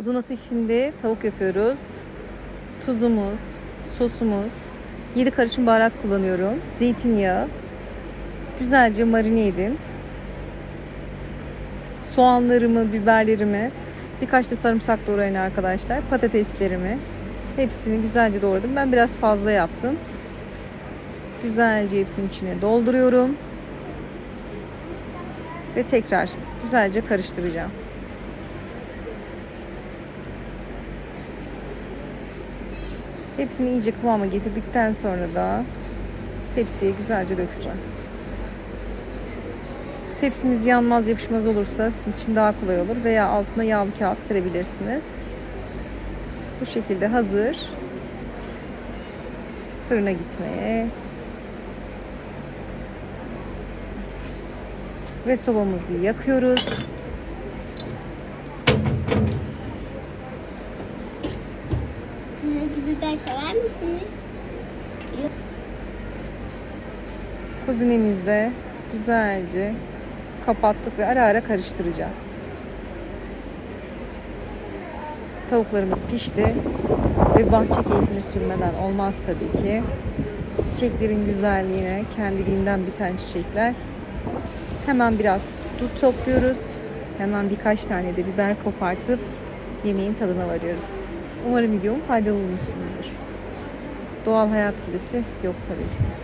Odun ateşinde tavuk yapıyoruz. Tuzumuz, sosumuz, 7 karışım baharat kullanıyorum. Zeytinyağı. Güzelce marine edin. Soğanlarımı, biberlerimi, birkaç da sarımsak doğrayın arkadaşlar. Patateslerimi hepsini güzelce doğradım. Ben biraz fazla yaptım. Güzelce hepsinin içine dolduruyorum. Ve tekrar güzelce karıştıracağım. Hepsini iyice kıvama getirdikten sonra da tepsiye güzelce dökeceğim. Tepsimiz yanmaz yapışmaz olursa sizin için daha kolay olur veya altına yağlı kağıt serebilirsiniz. Bu şekilde hazır. Fırına gitmeye. Ve sobamızı yakıyoruz. Acı biber sever misiniz? Kuzinemizi de güzelce kapattık ve ara ara karıştıracağız. Tavuklarımız pişti ve bahçe keyfini sürmeden olmaz tabii ki. Çiçeklerin güzelliğine kendiliğinden biten çiçekler. Hemen biraz dut topluyoruz. Hemen birkaç tane de biber kopartıp yemeğin tadına varıyoruz. Umarım videom faydalı olmuşsunuzdur. Doğal hayat gibisi yok tabii ki.